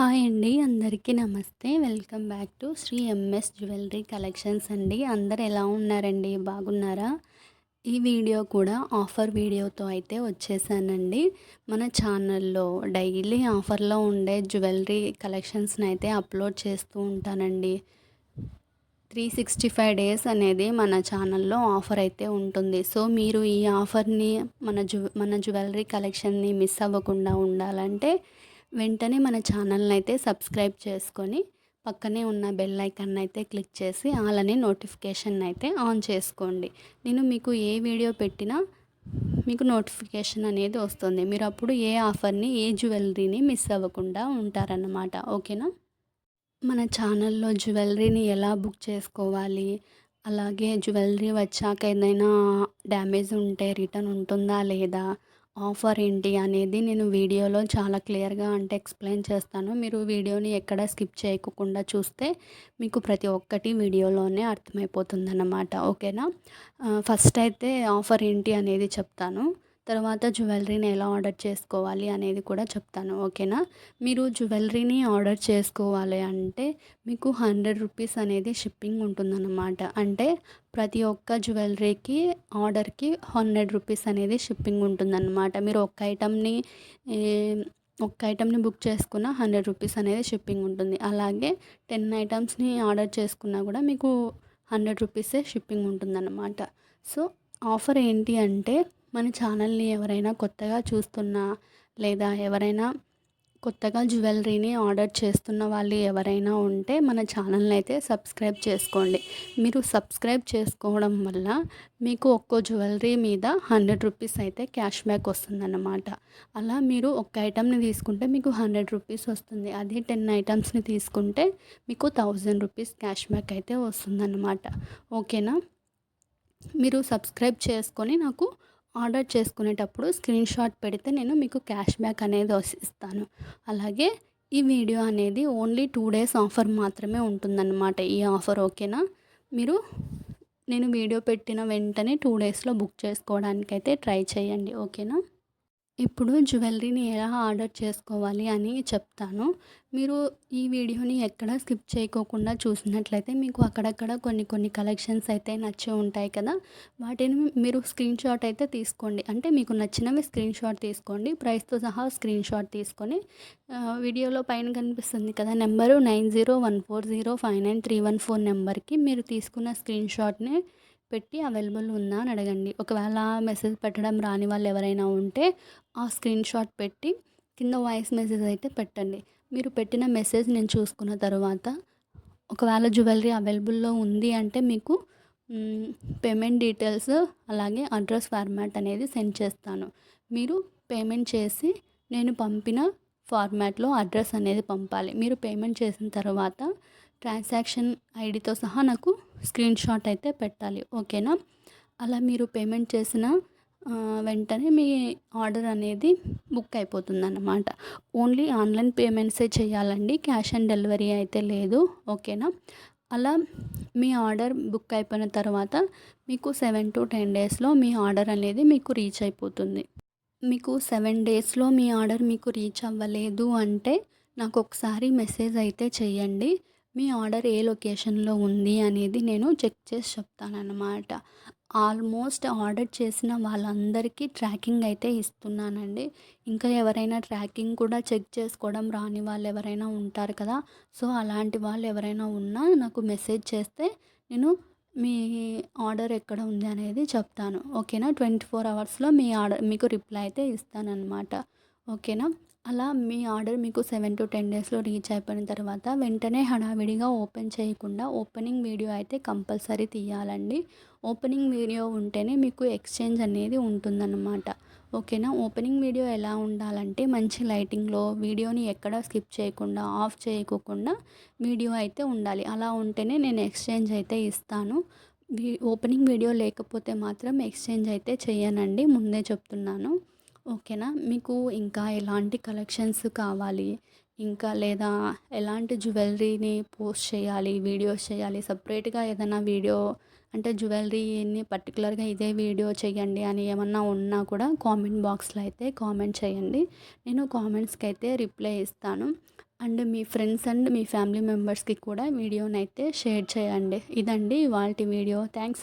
Hi అండి అందరికీ నమస్తే. Welcome back to Shri MS jewellery collections అండి. అందరు ఎలా ఉన్నారండి? బాగున్నారా? ఈ వీడియో కూడా ఆఫర్ వీడియోతో అయితే వచ్చేసానండి. మన ఛానల్లో డైలీ ఆఫర్లో ఉండే జ్యువెలరీ కలెక్షన్స్ని అయితే అప్లోడ్ చేస్తూ ఉంటానండి. త్రీ సిక్స్టీ ఫైవ్ డేస్ అనేది మన ఛానల్లో ఆఫర్ అయితే ఉంటుంది. సో మీరు ఈ ఆఫర్ని మన జు మన జ్యువెలరీ కలెక్షన్ని మిస్ అవ్వకుండా ఉండాలంటే వెంటనే మన ఛానల్ని అయితే సబ్స్క్రైబ్ చేసుకొని పక్కనే ఉన్న బెల్ ఐకాన్ అయితే క్లిక్ చేసి అలానే నోటిఫికేషన్ అయితే ఆన్ చేసుకోండి. నేను మీకు ఏ వీడియో పెట్టినా మీకు నోటిఫికేషన్ అనేది వస్తుంది. మీరు అప్పుడు ఏ ఆఫర్ని ఏ జ్యువెలరీని మిస్ అవ్వకుండా ఉంటారన్నమాట. ఓకేనా? మన ఛానల్లో జ్యువెలరీని ఎలా బుక్ చేసుకోవాలి? అలాగే జ్యువెలరీ వచ్చాక ఏదైనా డ్యామేజ్ ఉంటే రిటర్న్ ఉంటుందా లేదా? ఆఫర్ ఏంటి అనేది నేను వీడియోలో చాలా క్లియర్గా అంటే ఎక్స్ప్లెయిన్ చేస్తాను. మీరు వీడియోని ఎక్కడ స్కిప్ చేయకుండా చూస్తే మీకు ప్రతి ఒక్కటి వీడియోలోనే అర్థమైపోతుందన్నమాట. ఓకేనా? ఫస్ట్ అయితే ఆఫర్ ఏంటి అనేది చెప్తాను. తర్వాత జ్యువెలరీని ఎలా ఆర్డర్ చేసుకోవాలి అనేది కూడా చెప్తాను ఓకేనా? మీరు జ్యువెలరీని ఆర్డర్ చేసుకోవాలి అంటే మీకు హండ్రెడ్ రూపీస్ అనేది షిప్పింగ్ ఉంటుందన్నమాట. అంటే ప్రతి ఒక్క జ్యువెలరీకి ఆర్డర్కి హండ్రెడ్ రూపీస్ అనేది షిప్పింగ్ ఉంటుందన్నమాట. మీరు ఒక్క ఐటమ్ని ఒక్క ఐటమ్ని బుక్ చేసుకున్న హండ్రెడ్ రూపీస్ అనేది షిప్పింగ్ ఉంటుంది. అలాగే టెన్ ఐటమ్స్ని ఆర్డర్ చేసుకున్నా కూడా మీకు హండ్రెడ్ రూపీసే షిప్పింగ్ ఉంటుందన్నమాట. సో ఆఫర్ ఏంటి అంటే మన ఛానల్ని ఎవరైనా కొత్తగా చూస్తున్నా లేదా ఎవరైనా కొత్తగా జ్యువెలరీని ఆర్డర్ చేస్తున్న వాళ్ళు ఎవరైనా ఉంటే మన ఛానల్ని అయితే సబ్స్క్రైబ్ చేసుకోండి. మీరు సబ్స్క్రైబ్ చేసుకోవడం వల్ల మీకు ఒక్కో జ్యువెలరీ మీద హండ్రెడ్ రూపీస్ అయితే క్యాష్ బ్యాక్ వస్తుందన్నమాట. అలా మీరు ఒక్క ఐటమ్ని తీసుకుంటే మీకు హండ్రెడ్ రూపీస్ వస్తుంది. అదే టెన్ ఐటమ్స్ని తీసుకుంటే మీకు థౌజండ్ రూపీస్ క్యాష్ బ్యాక్ అయితే వస్తుందన్నమాట. ఓకేనా? మీరు సబ్స్క్రైబ్ చేసుకొని నాకు ఆర్డర్ చేసుకునేటప్పుడు స్క్రీన్ షాట్ పెడితే నేను మీకు క్యాష్ బ్యాక్ అనేది ఇస్తాను. అలాగే ఈ వీడియో అనేది ఓన్లీ టూ డేస్ ఆఫర్ మాత్రమే ఉంటుందన్నమాట ఈ ఆఫర్ ఓకేనా? మీరు నేను వీడియో పెట్టిన వెంటనే టూ డేస్లో బుక్ చేసుకోవడానికైతే ట్రై చేయండి ఓకేనా? ఇప్పుడు జ్యువెలరీని ఎలా ఆర్డర్ చేసుకోవాలి అని చెప్తాను. మీరు ఈ వీడియోని ఎక్కడ స్కిప్ చేయకోకుండా చూసినట్లయితే మీకు అక్కడక్కడ కొన్ని కొన్ని కలెక్షన్స్ అయితే నచ్చి ఉంటాయి కదా. వాటిని మీరు స్క్రీన్ షాట్ అయితే తీసుకోండి. అంటే మీకు నచ్చినవి స్క్రీన్ షాట్ తీసుకోండి. ప్రైస్తో సహా స్క్రీన్ షాట్ తీసుకొని వీడియోలో పైన కనిపిస్తుంది కదా number nine zero one four zero five nine three one four నెంబర్కి మీరు తీసుకున్న స్క్రీన్ షాట్ని పెట్టి అవైలబుల్ ఉందా? అని అడగండి. ఒకవేళ మెసేజ్ పెట్టడం రాని వాళ్ళు ఎవరైనా ఉంటే ఆ స్క్రీన్ షాట్ పెట్టి కింద వాయిస్ మెసేజ్ అయితే పెట్టండి. మీరు పెట్టిన మెసేజ్ నేను చూసుకున్న తర్వాత ఒకవేళ జ్యువెలరీ అవైలబుల్లో ఉంది అంటే మీకు పేమెంట్ డీటెయిల్స్ అలాగే అడ్రస్ ఫార్మాట్ అనేది సెండ్ చేస్తాను. మీరు పేమెంట్ చేసి నేను పంపిన ఫార్మాట్లో అడ్రస్ అనేది పంపాలి. మీరు పేమెంట్ చేసిన తర్వాత ట్రాన్సాక్షన్ ఐడితో సహా నాకు స్క్రీన్ షాట్ అయితే పెట్టాలి. ఓకేనా? అలా మీరు పేమెంట్ చేసిన వెంటనే మీ ఆర్డర్ అనేది బుక్ అయిపోతుంది అన్నమాట ఓన్లీ ఆన్లైన్ పేమెంట్సే చేయాలండి. క్యాష్ ఆన్ డెలివరీ అయితే లేదు. ఓకేనా? అలా మీ ఆర్డర్ బుక్ అయిపోయిన తర్వాత మీకు సెవెన్ టు టెన్ డేస్లో మీ ఆర్డర్ అనేది మీకు రీచ్ అయిపోతుంది. మీకు సెవెన్ డేస్లో మీ ఆర్డర్ మీకు రీచ్ అవ్వలేదు అంటే నాకు ఒకసారి మెసేజ్ అయితే చేయండి. మీ ఆర్డర్ ఏ లొకేషన్లో ఉంది అనేది నేను చెక్ చేసి చెప్తానన్నమాట. ఆల్మోస్ట్ ఆర్డర్ చేసిన వాళ్ళందరికీ ట్రాకింగ్ అయితే ఇస్తున్నానండి. ఇంకా ఎవరైనా ట్రాకింగ్ కూడా చెక్ చేసుకోవడం రాని వాళ్ళు ఎవరైనా ఉంటారు కదా సో అలాంటి వాళ్ళు ఎవరైనా ఉన్నా నాకు మెసేజ్ చేస్తే నేను మీ ఆర్డర్ ఎక్కడ ఉంది అనేది చెప్తాను. ఓకేనా? ట్వంటీ ఫోర్ అవర్స్లో మీ ఆర్డర్ మీకు రిప్లై అయితే ఇస్తానన్నమాట. ఓకేనా? అలా మీ ఆర్డర్ మీకు సెవెన్ టు టెన్ డేస్లో రీచ్ అయిపోయిన తర్వాత వెంటనే హడావిడిగా ఓపెన్ చేయకుండా ఓపెనింగ్ వీడియో అయితే కంపల్సరీ తీయాలండి. ఓపెనింగ్ వీడియో ఉంటేనే మీకు ఎక్స్చేంజ్ అనేది ఉంటుందన్నమాట. ఓకేనా? ఓపెనింగ్ వీడియో ఎలా ఉండాలంటే మంచి లైటింగ్లో వీడియోని ఎక్కడ స్కిప్ చేయకుండా ఆఫ్ చేయకోకుండా వీడియో అయితే ఉండాలి. అలా ఉంటేనే నేను ఎక్స్చేంజ్ అయితే ఇస్తాను. ఓపెనింగ్ వీడియో లేకపోతే మాత్రం ఎక్స్చేంజ్ అయితే చేయనండి ముందే చెప్తున్నాను. ఓకేనా? మీకు ఇంకా ఎలాంటి కలెక్షన్స్ కావాలి? ఇంకా లేదా ఎలాంటి జ్యువెలరీని పోస్ట్ చేయాలి వీడియోస్ చేయాలి? సపరేట్గా ఏదైనా వీడియో అంటే జ్యువెలరీని పర్టికులర్గా ఇదే వీడియో చేయండి అని ఏమన్నా ఉన్నా కూడా కామెంట్ బాక్స్లో అయితే కామెంట్ చేయండి. నేను కామెంట్స్కి అయితే రిప్లై ఇస్తాను. అండ్ మీ ఫ్రెండ్స్ అండ్ మీ ఫ్యామిలీ మెంబర్స్కి కూడా వీడియోనైతే షేర్ చేయండి. ఇదండి వాళ్ళ వీడియో. థ్యాంక్స్